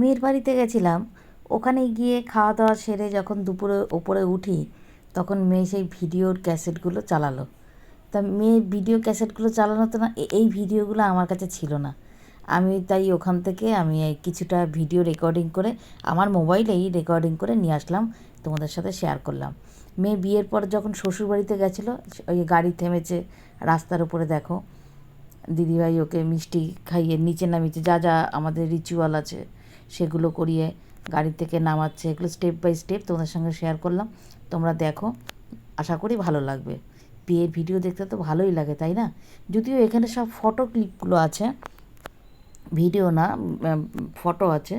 মেয়ের বাড়িতে গেছিলাম। ওখানে গিয়ে খাওয়া দাওয়া সেরে যখন দুপুরে ওপরে উঠি, তখন মেয়ে সেই ভিডিওর ক্যাসেটগুলো চালালো। তা মেয়ে ভিডিও ক্যাসেটগুলো চালানো তো না এই ভিডিওগুলো আমার কাছে ছিল না। আমি তাই ওখান থেকে আমি কিছুটা ভিডিও রেকর্ডিং করে, আমার মোবাইলেই রেকর্ডিং করে নিয়ে আসলাম, তোমাদের সাথে শেয়ার করলাম। মেয়ে বিয়ের পর যখন শ্বশুরবাড়িতে গেছিল, ওই গাড়ি থেমেছে, রাস্তার উপরে দেখো। দিদিভাই ওকে মিষ্টি খাইয়ে, নিচে নামিয়েছে, যা যা আমাদের রিচুয়াল আছে। সেগুলো করিয়ে গাড়ি থেকে নামাচ্ছে, এগুলো স্টেপ বাই স্টেপ তোমাদের সঙ্গে শেয়ার করলাম। তোমরা দেখো, আশা করি ভালো লাগবে। বিয়ের ভিডিও দেখতে তো ভালোই লাগে, তাই না? যদিও এখানে সব ফটো ক্লিপগুলো আছে ভিডিও না ফটো আছে,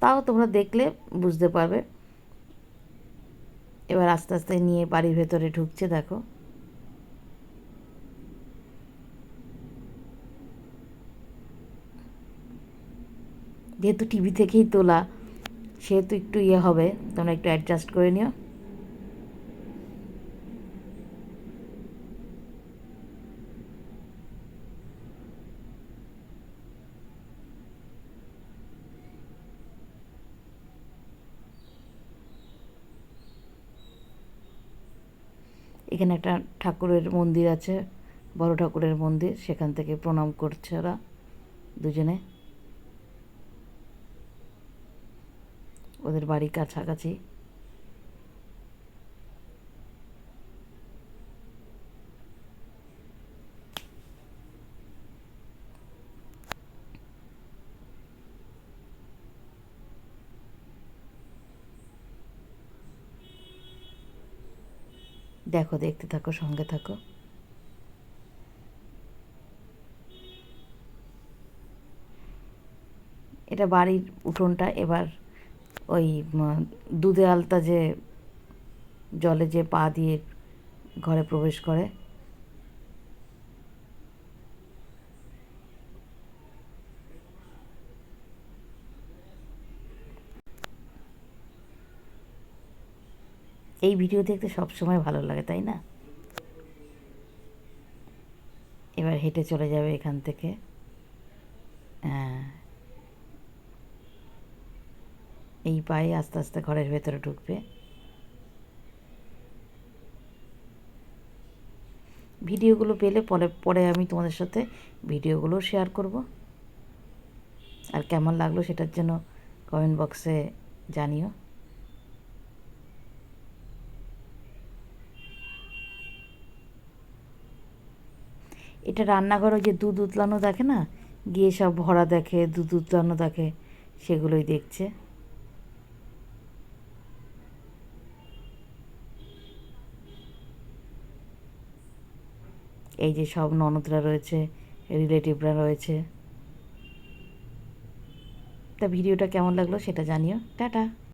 তাও তোমরা দেখলে বুঝতে পারবে। এবার আস্তে আস্তে নিয়ে বাড়ির ভেতরে ঢুকছে, দেখো। যেহেতু টিভি থেকেই তোলা, সেহেতু একটু ইয়ে হবে, তোমরা একটু অ্যাডজাস্ট করে নিও। এখানে একটা ঠাকুরের মন্দির আছে, বড় ঠাকুরের মন্দির, সেখান থেকে প্রণাম করছে ওরা দুজনে। ওদের বাড়ি কাছাকাছি। দেখো দেখতে থাকো সঙ্গে থাকো। এটা বাড়ির উঠোনটা এবার ওই দুধে আলতা যে জলে যে পা দিয়ে ঘরে প্রবেশ করে। এই ভিডিও দেখতে সবসময় ভালো লাগে, তাই না? এবার হেঁটে চলে যাবে এখান থেকে। হ্যাঁ। এই পায়ে আস্তে আস্তে ঘরের ভেতরে ঢুকবে। ভিডিওগুলো পেলে পরে পরে আমি তোমাদের সাথে ভিডিওগুলো শেয়ার করব। আর কেমন লাগল সেটার জন্য কমেন্ট বক্সে জানিও। এটা রান্নাঘরে যে দুধ উতলানো দেখে না? গিয়ে সব ভরা দেখে, দুধ উতলানো দেখে, সেগুলোই দেখছে। এই যে সব ননদরা রয়েছে রিলেটিভরা রয়েছে। তা ভিডিওটা কেমন লাগল সেটা জানিও। টাটা।